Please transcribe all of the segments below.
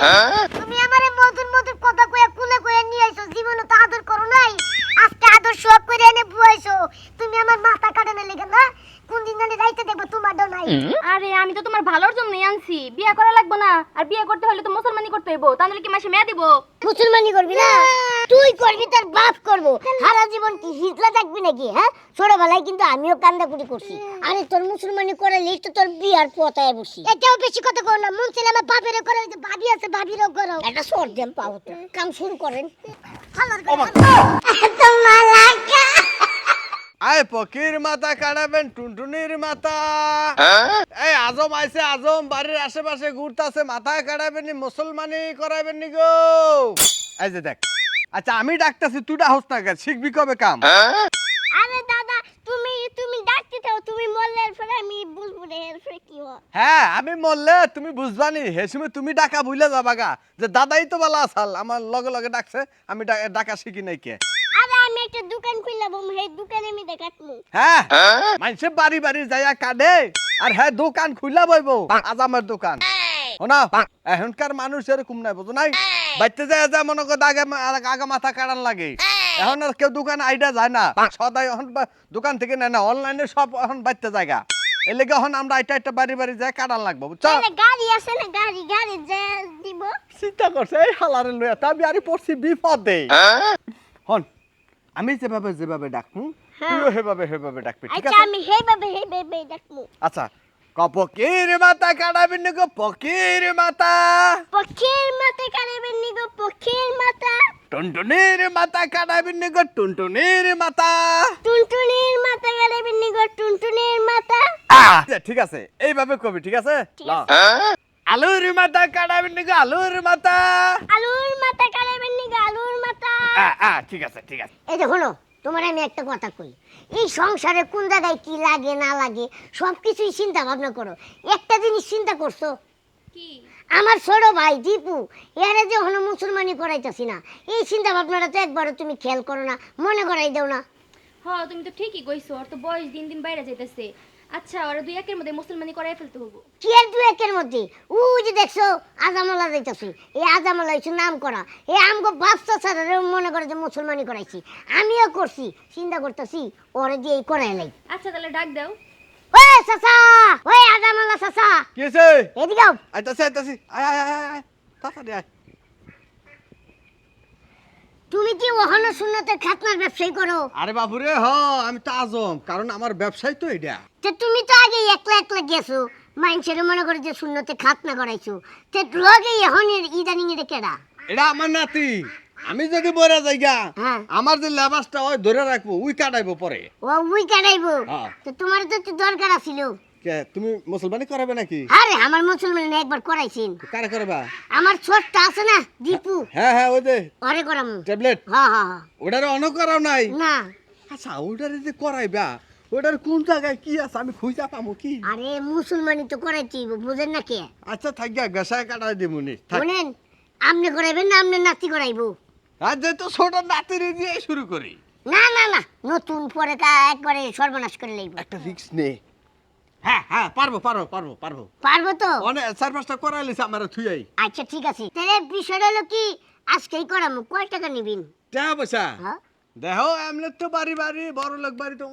তুমি আমারে মধুর মধুর কথা কইয়া কুলে কইয়া নিয়ে আইছো জীবনে তো আদর করো নাই। আজকে আদর সব করে এনে বুয়াইছো। তুমি আমার মাথা কাটানে লেগে না? কোন দিন জানি রাইতে দেখব তোমার ডো নাই আরে আমি তো তোমার ভালোর জন্যই আনছি। বিয়ে করা লাগবে না। আর বিয়ে করতে হলে তো মুসলমানি করতে হইব। তাহলে কি মাসে মেয়ে দিব? মুসলমানি করবি না। তুই করবি তোর বাপ করব। সারা জীবন কি হিজলা থাকবি নাকি হ্যাঁ? ছোটবেলায় কিন্তু আমিও কান্দা কান্দাকুটি করছি। আরে তোর মুসলমানি করালে তো তোর বিয়ার পতায় বসি। এটাও বেশি কথা কর না মন ছিল আমার বাপেরও করে ভাবি আছে ভাবিরও করো। এটা সর দেন পাও তো কাম শুরু করেন। তোমার লাগা আয় পকির মাথা কাড়াবেন টুনটুনির মাথা। এই আজম আইছে আজম বাড়ির আশেপাশে ঘুরতাছে মাথা কাটাবেন নি মুসলমানি করাবেন নি গো। এই যে দেখ। আচ্ছা আমি ডাকতেছি তুই ডাহস না কেন? শিখবি কবে কাম? আরে দাদা তুমি তুমি ডাকতে চাও তুমি মরলে এরপরে আমি বুঝব না এরপরে কি হয়। হ্যাঁ আমি মরলে তুমি বুঝবানি। হে সময় তুমি ডাকা ভুলে যাবা গা। যে দাদাই তো বলা আসাল আমার লগে লগে ডাকছে আমি ডা- ডাকা শিখি নাই কে। আরে আমি একটা দোকান খুললাম সেই দোকানে আমি দেখাতমু হ্যাঁ মানুষে বাড়ি বাড়ি যাইয়া কাঁদে। আর হ্যাঁ দোকান খুলা বইব আজামের দোকান। শোনা এখনকার মানুষ এরকম নাই বুঝো নাই? বাইতে যায় যা মনে করে আগে আগে মাথা কাটান লাগে। এখন আর কেউ দোকান আইডা যায় না। সদাই এখন দোকান থেকে নেয় না অনলাইনে সব এখন বাইতে জায়গা। এর লেগে এখন আমরা আইটা আইটা বাড়ি বাড়ি যাই কাটান লাগবো বুঝছ? তাহলে গাড়ি আছে না গাড়ি গাড়ি যে দিব। চিন্তা করছে এই হালারে লইয়া তা আমি আরে পড়ছি বিপদে। হন আমি যেভাবে যেভাবে ডাকু তুইও সেভাবে সেভাবে ডাকবি ঠিক আচ্ছা আছে? আমি আচ্ছা কপকির মাথা কাটাবি না পকির টুনটুনির মাথা কাটাবি না গো টুনটুনির মাথা। টুনটুনির মাথা কাড়াবেন নি গো টুনটুনির মাথা। আচ্ছা, ঠিক আছে এইভাবে কবি ঠিক আছে? আলুর মাথা কাটাবি না গো আলুর মাথা। আলুর মাথা কাড়াবেন নি গো আলুর মাথা। আ, আ, ঠিক আছে ঠিক আছে। এই দেখো তোমার আমি একটা কথা কই। এই সংসারে কোন জায়গায় কি লাগে না লাগে সব কিছুই চিন্তা ভাবনা করো। একটা জিনিস চিন্তা করছ? কি? আমার ছোট ভাই দীপু এরা যে হলো মুসলমানি করাইতেছি না এই চিন্তা ভাবনাটা তো একবারও তুমি খেয়াল করো না মনে করাই দাও না। হ তুমি তো ঠিকই কইছো ওর তো বয়স দিন দিন বাইরে যাইতেছে। আচ্ছা ওরা দুই একের মধ্যে মুসলমানি করাই ফেলতে হব কি আর দু একের মধ্যে? ও যে দেখছ আজামলা যাইতেছি এই আজামলা হচ্ছে নাম করা এই আমগো বাপসা ছাড়া মনে করে যে মুসলমানি করাইছি। আমিও করছি চিন্তা করতেছি ওরে দিয়ে এই করাই নাই। আচ্ছা তাহলে ডাক দাও। ওই চাচা ওই আজামলা চাচা কি আছে এদিকে আও। আইতাছি আইতাছি। আয় আয় আয় আয় তাড়াতাড়ি আয়। তুমি কি ওখানে সুন্নতের খাতনার ব্যবসায়ী করো? আরে বাবুরে হ আমি তো আজম কারণ আমার ব্যবসায় তো এটা। তো তুমি তো আগে একলা একলা গেছো মানুষের মনে করে যে শূন্যতে খাতনা করাইছো। তে লগে এখন ইদানিং এটা কেডা? এটা আমার নাতি। আমি যদি বইরা যাইগা হ্যাঁ। আমার যে লেবাসটা ওই ধরে রাখব উই কাটাইবো পরে। ও উই কাটাইবো। হ্যাঁ। তো তোমার তো একটু দরকার আছিল। কে তুমি মুসলমানি করাবে নাকি? আরে আমার মুসলমান একবার করাইছেন। কারে করবা? আমার ছোট্ট আছে না দীপু। হ্যাঁ হ্যাঁ ওই যে। ওরে করামু ট্যাবলেট? হ্যাঁ হ্যাঁ হ্যাঁ। ওটার অন করাও নাই? না। আচ্ছা ওটারে যে করাইবা ওটার কোন জায়গায় কি আছে? আমি খুঁজা পাবো কি? আরে মুসলমানি তো করাইছি বুঝেন না কে? আচ্ছা থাকিয়া গেসায় কাটাই দিমুনি থাক। শুনেন আমনে করাইবেন না আমনে নাতি করাইবো। আর যেহেতু ছোট নাতিরে দিয়ে শুরু করি। না না না নতুন পরে কা একবারে সর্বনাশ করে লইব। একটা রিক্স নে। হ্যাঁ হ্যাঁ পারব পারব পারব পারব। পারব তো? অনেক চার পাঁচটা করাই আমার থুয়াই আচ্ছা ঠিক আছে। তাহলে বিষয়টা হলো কি আজকেই করামু কয় টাকা নিবিন? টাকা পয়সা? হ্যাঁ। দেখো এমলেট তো বাড়ি বাড়ি বড় লোক বাড়ি তো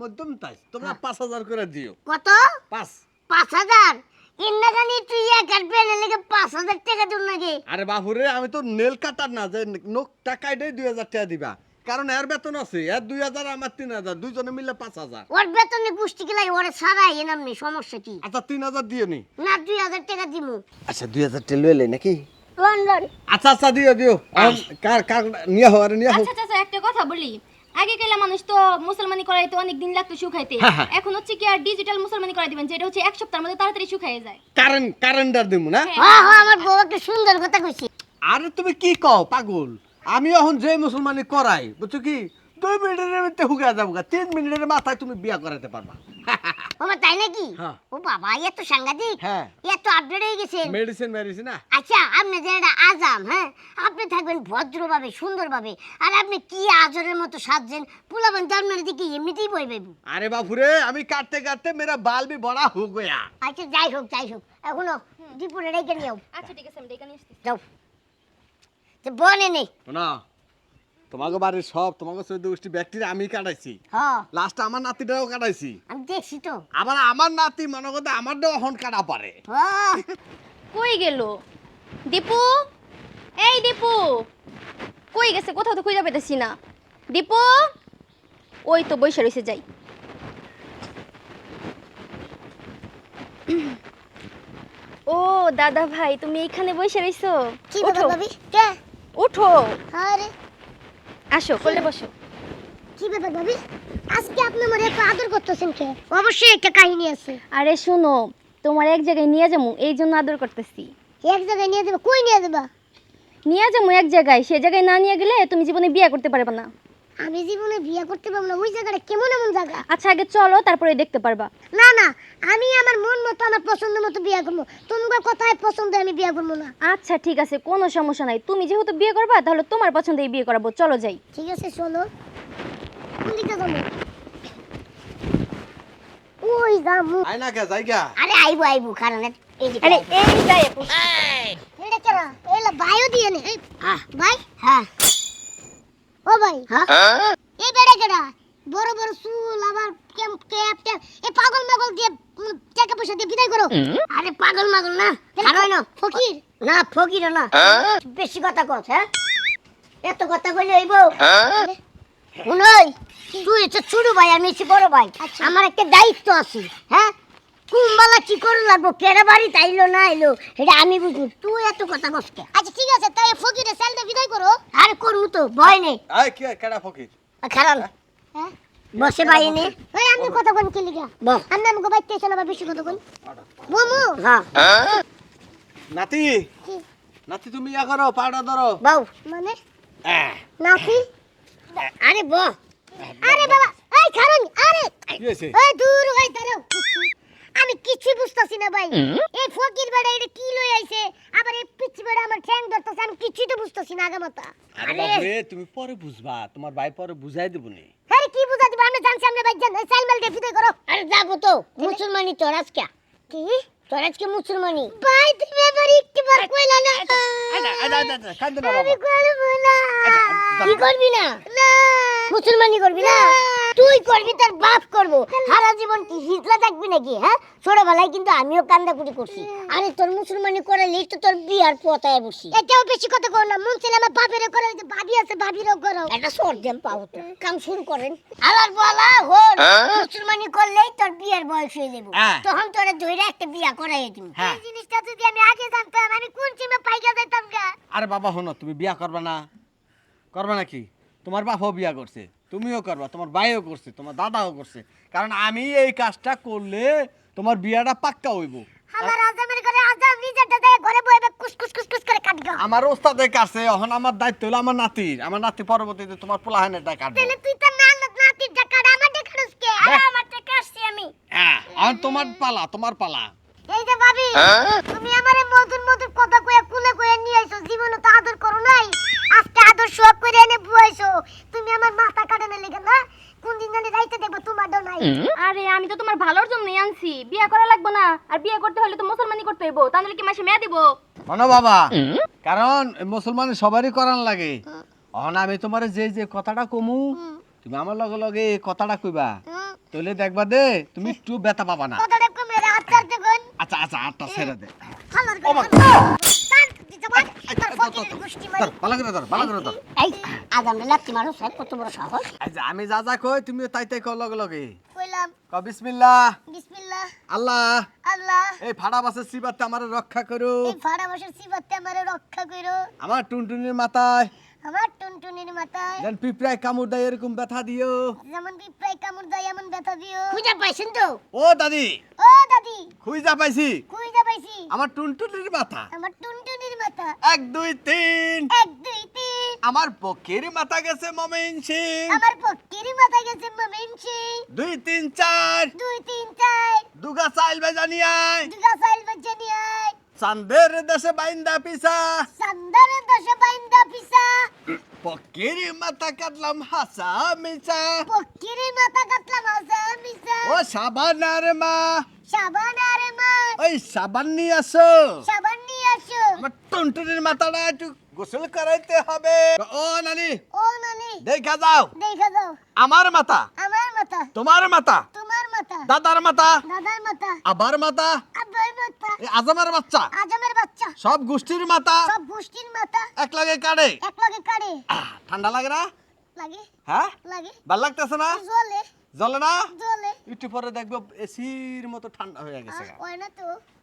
মধ্যম তাই তোমরা পাঁচ হাজার করে দিও। কত? পাঁচ। পাঁচ হাজার? ইন্নাখানি তুই এক কাটবে লেগে পাঁচ হাজার টাকা দিন নাকি? আরে বাবুরে আমি তো নেল কাটার না যে নোক টাকাই দুই হাজার টাকা দিবা। কারণ এর বেতন আছে এর দুই হাজার আমার তিন হাজার দুইজনে মিলে পাঁচ হাজার। ওর বেতনে পুষ্টি গেলাই ওরে সারাই এনাম নেই সমস্যা কি? আচ্ছা তিন হাজার দিও নি। না দুই হাজার টাকা দিমু। আচ্ছা দুই হাজার টাকা লইলে নাকি? আচ্ছা আচ্ছা দিও দিও। কার কার নিয়ে হো আরে নিয়ে হো। আচ্ছা আচ্ছা একটা কথা বলি। আগে কেলা মানুষ তো মুসলমানি করাইতে অনেক দিন লাগতো শুকাইতে হ্যাঁ, হ্যাঁ। এখন হচ্ছে কি আর ডিজিটাল মুসলমানি করাই দিবেন যেটা হচ্ছে এক সপ্তাহের মধ্যে তাড়াতাড়ি শুকাইয়ে যায়। কারেন্ট কারেন্টার দিব না? হ্যাঁ। হ্যাঁ আমার বউ একটা সুন্দর কথা কইছি। আরে তুমি কি কও পাগল? আমি এখন যে মুসলমানি করাই বুঝছ কি? দুই মিনিটের মধ্যে হুগা যাব তিন মিনিটের মাথায় তুমি বিয়া করাতে পারবা। ওমা তাই নাকি? হ্যাঁ। ও বাবা হ্যাঁ। এত সাংঘাতিক। এত তো আপডেট হয়ে গেছে। মেডিসিন মেডিসিন না? আচ্ছা আপনি যেটা আজাম হ্যাঁ? আপনি থাকবেন ভদ্রভাবে সুন্দরভাবে। আর আপনি কি আজরের মতো সাজছেন? পোলাবেন তো আপনার দিকে এমনিতেই বই বেবু আরে বাপুরে আমি কাটতে কাটতে মেরা বালবি বড়া হো গয়া। আচ্ছা যাই হোক যাই হোক। এখনও দীপুরে রেখে নিও। আচ্ছা ঠিক আছে আমি রেখে নিয়ে যাও। তো বনে নেই না তোমাকে বাড়ির সব তোমাকে চোদ্দ গোষ্ঠী ব্যাকটেরিয়া আমি কাটাইছি। লাস্ট আমার নাতিটাও কাটাইছি। আমি দেখছি তো। আবার আমার নাতি মনে করতে আমার হন কাটা পারে কই গেল? দীপু? এই দীপু! কই গেছে? কোথাও তো খুঁজে পেতেছি না। দীপু? ওই তো বৈশা রয়েছে যাই। ও দাদা ভাই তুমি এখানে বসে রইছো? কি ভাবি? কে? ওঠো। আরে আসো কোলে বসো। কি ব্যাপার ভাবি? আজকে আপনি আমার এত আদর করতেছেন কে? অবশ্যই একটা কাহিনী আছে। আরে শোনো তোমার এক জায়গায় নিয়ে যাব এই জন্য আদর করতেছি। এক জায়গায় নিয়ে যাবে? কই নিয়ে যাবা? নিয়ে যাব এক জায়গায় সে জায়গায় না নিয়ে গেলে তুমি জীবনে বিয়ে করতে পারবে না। আমি জীবনে বিয়ে করতে পারব না ওই জায়গাটা কেমন এমন জায়গা আচ্ছা আগে চলো তারপরে দেখতে পারবা না না আমি আমার মন মতো আমার পছন্দ মতো বিয়ে করব তোমার কথায় পছন্দ আমি বিয়ে করব না আচ্ছা ঠিক আছে কোনো সমস্যা নাই তুমি যেহেতু বিয়ে করবা তাহলে তোমার পছন্দেই বিয়ে করাবো চলো যাই ঠিক আছে চলো কোন দিকে যাব ওই যাব না কে জায়গা আরে আইবো আইবো কারণ এই আরে এই যাই। এটা কেনা এলা বায়ো দিয়ে নে হ্যাঁ ভাই হ্যাঁ ও ভাই। হ্যাঁ? এই বেড়ে কেডা বড় বড় চুল আবার কেম ক্যাপ ট্যাপ এই পাগল মাগল দিয়ে টাকা পয়সা দিয়ে বিদায় করো। আরে পাগল মাগল না। খারাপ না ফকির। না ফকির না। বেশি কথা কস হ্যাঁ? এত কথা কইলে হইব? শুনই? তুই তো ছোট ভাই আমি হচ্ছি বড় ভাই। আমার একটা দায়িত্ব আছে হ্যাঁ? কুম্বালা কি করে লাগবো? কেড়ে বাড়ি তাইলো না আইলো? এটা আমি বুঝব। তুই এত কথা কসকে আচ্ছা ঠিক আছে তাই ফকিরে সেলটা বিদায় করো। আরে করব তো ভয় নেই। আয় কে কেডা ফকির? খারাপ বসে ভাই নে। ওই আমি কথা কোন কি লিগা? বল আমি আমাকে বাইতে এসে না বেশি কথা কোন মোমো হ্যাঁ। নাতি? কি? নাতি তুমি ইয়া করো পাউডার ধরো। বাউ। মানে? নাতি? আরে ব আরে বাবা এই কারণ আরে! কি এই দূর হই দাঁড়াও। আমি কিছুই বুঝতাছি না ভাই। এই ফকির বেড়া এটা কি লই আইছে? আবার এই পিচ্ছি বেড়া আমার ঠ্যাং ধরতেছে আমি কিছুই তো বুঝতাছি না আগামাতা আরে বাপরে তুমি পরে বুঝবা তোমার ভাই পরে বুঝাই দেবো নি আরে কি বুঝা দিবা? আমরা জানছি আমরা ভাই জান সাইল মাল বিদায় করো। আরে যাব তো মুসলমানি তোর আজকে। কি? তোর আজকে মুসলমানি। ভাই তুমি একটু বার কইলা না। আচ্ছা আচ্ছা আচ্ছা কান্দে না আমি বাবা করব না। আচ্ছা, কি করবি না? না। মুসলমানি করবি না। তুই করবি তার বাপ করব। সারা জীবন কি হিজলা থাকবি নাকি হ্যাঁ? ছোটবেলায় কিন্তু আমিও কান্দাকুটি করছি। আরে তোর মুসলমানি করে লিস্ট তোর বিয়ার পতায় বসি। এটাও বেশি কথা কর না মন ছিল আমার বাপেরও করে যে ভাবি আছে ভাবিরও করো। একটা সর দেন পাও তো। কাম শুরু করেন। আলার বলা হল মুসলমানি করলেই তোর বিয়ের বয়স হয়ে যাব। হ্যাঁ। তখন তোরে ধরে একটা বিয়া করাই দিবি হ্যাঁ। এই জিনিসটা যদি আমি আগে জানতাম আমি কোন চিমে পাইকা যাইতাম গা? আরে বাবা শোনো তুমি বিয়া করবা না। করবা নাকি তোমার বাপও বিয়া করছে। তুমিও করবা তোমার ভাইও করছে তোমার দাদাও করছে। কারণ আমি এই কাজটা করলে তোমার বিয়াটা পাক্কা হইব। আমার আজামের ঘরে আজাম নিজেরটা দেয় ঘরে বইবে কুস কুস কুস কুস করে কাটগা আমার ওস্তাদের কাছে এখন আমার দায়িত্ব হলো আমার নাতির। আমার নাতি পরবর্তীতে তোমার পোলাহানেরটা কাটবে তাহলে তুই তো না টাকা আমার রুসকে আরে। আমার আমি। হ্যাঁ তোমার পালা তোমার পালা। এই যে ভাবি তুমি আমারে মধুর মধুর কথা কইয়া কুলে কইয়া নিয়ে আইছো জীবনে তো আদর করো নাই। আদর শোক করে এনে বুয়াইছো তুমি আমার মাথা কাটানে লেগে না? কোন দিন জানি দেখব তোমার ডো নাই। আরে আমি তো তোমার ভালোর জন্যই আনছি। বিয়ে করা লাগবে না। আর বিয়ে করতে হলে তো মুসলমানি করতে হইব। তাহলে কি মাসে মেয়ে দিব? শোনো বাবা কারণ মুসলমান সবারই করান লাগে। এখন আমি তোমার যে যে কথাটা কমু তুমি আমার লগে লগে এই কথাটা কইবা। তাহলে দেখবা দে তুমি একটু ব্যথা পাবা না। আচ্ছা আচ্ছা আটটা ছেড়ে দে। আমি যা যা কই তুমি তাই তাই কও লগে লগে। বিসমিল্লাহ। বিসমিল্লাহ। আল্লাহ। আল্লাহ। এই ফাড়া বাসের সিবাতে আমার রক্ষা করো। এই ফাড়া বসের সিবাতে আমারে রক্ষা কইরো আমার টুনটুনির মাথায়। আমার টুনটুনির মাথায়। যেন পিঁপড়ায় কামড় দেয় এরকম ব্যথা দিও। যেমন পিঁপড়ায় কামড় দেয় এমন ব্যথা দিও। খুঁজে পাইছেন তো? ও দাদি। ও দাদি। খুঁজা পাইছি। খুঁজে পাইছি। আমার টুনটুনির মাথা। আমার টুনটুনির মাথা। এক দুই তিন। এক দুই তিন। আমার পক্ষের মাথা গেছে মমিন সিং। আমার পক্ষেরই মাথা গেছে মমিন সিং। দুই তিন চার। দুই তিন চার। দুগা চাইল বেজানি আয় দুগা সাইল নিয়ে আয় চান্দের দেশে বাইন্দা পিসা চান্দের দেশে বাইন্দা পিসা পকিরি মাথা কাটলাম হাসা মিসা পকিরি মাথা কাটলাম হাসা মিসা ও সাবানার মা। সাবান আরে মা। ওই সাবান নিয়ে আসো। সাবান নিয়ে আসো। আমার টুনটুনির মাথাটা একটু গোসল করাইতে হবে। ও নানি। ও নানি। দেখা যাও। দেখা দাও আমার মাথা আমার মাথা তোমার মাথা তোমার মাথা দাদার মাথা দাদার মাথা আবার মাথা আব্বার মাথা এই আজমের বাচ্চা। আজমের বাচ্চা। সব গোষ্ঠীর মাথা সব গোষ্ঠীর মাথা এক লাগে কাড়ে। এক লাগে কাড়ে। ঠান্ডা লাগে না? লাগে। হ্যাঁ? লাগে। ভালো লাগতেছে না? জলে জ্বলে না? জলে একটু পরে দেখব এসির মতো ঠান্ডা হয়ে গেছে। হয়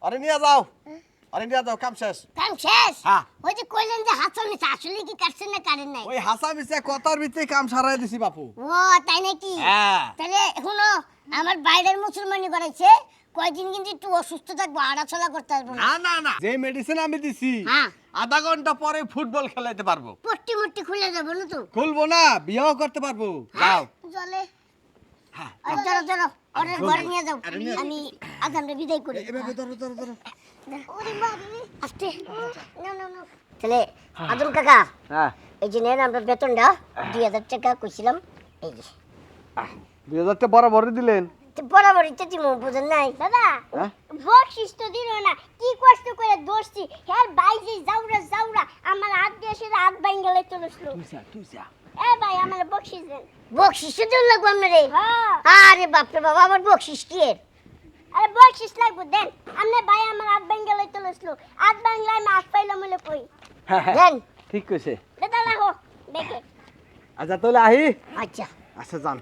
আরে নিয়ে যাও। আরে যাও কাম শেষ। কাম শেষ? হ্যাঁ। ওই যে কইলেন যে চলছে আসলে কি কাটছেন না কাটেন নাই? ওই হাসা মিশে কথার ভিতরে কাম সারাই দিছি বাপু। ও তাই নাকি? হ্যাঁ। তাহলে শুনো আমার বাইরের মুসলমানি করেছে কয়দিন কিন্তু একটু অসুস্থ থাকব হাঁটাচলা করতে পারব না। না না যে মেডিসিন আমি দিছি হ্যাঁ। আধা ঘণ্টা পরে ফুটবল খেলাইতে পারব। পট্টি মুট্টি খুলে যাব না তো? খুলবো না বিয়েও করতে পারব। যাও। জলে। হ্যাঁ আর ধরো ওদের ঘরে নিয়ে যাও। আমি আজানটা বিদায় করি। এভাবে ধরো ধরো ধরো। আস্তে। না না না। তাহলে আদম কাকা হ্যাঁ। এই যে নেন আমরা বেতনটা দুই হাজার টাকা কইছিলাম। এই যে। দুই হাজারটা বরাবর দিলেন। তো বরাবর দিমু বুঝেন নাই? দাদা হ্যাঁ? বকশিস তো দিল না। কি কষ্ট করে দৌড়ছি হ্যাঁ বাইরে যাওরা যাওরা। আমার হাত দিয়ে সে হাত বাইঙ্গালে চলেছিল তুইসা তুইসা এ ভাই আমার বকশিস দেন। বকশিস তো দিল লাগবো আপনারে আরে বাপরে বাবা আমার বকশিস কি এর? আরে বকশিস লাগবো দেন। আমনে ভাই আমার হাত বাইঙ্গালে চলেছিল হাত বাংলায় মাছ পাইলাম বলে কই? দেন। ঠিক কইছে। দাদা লাগো। দেখে। আচ্ছা তাহলে আহি। আচ্ছা। আচ্ছা যান।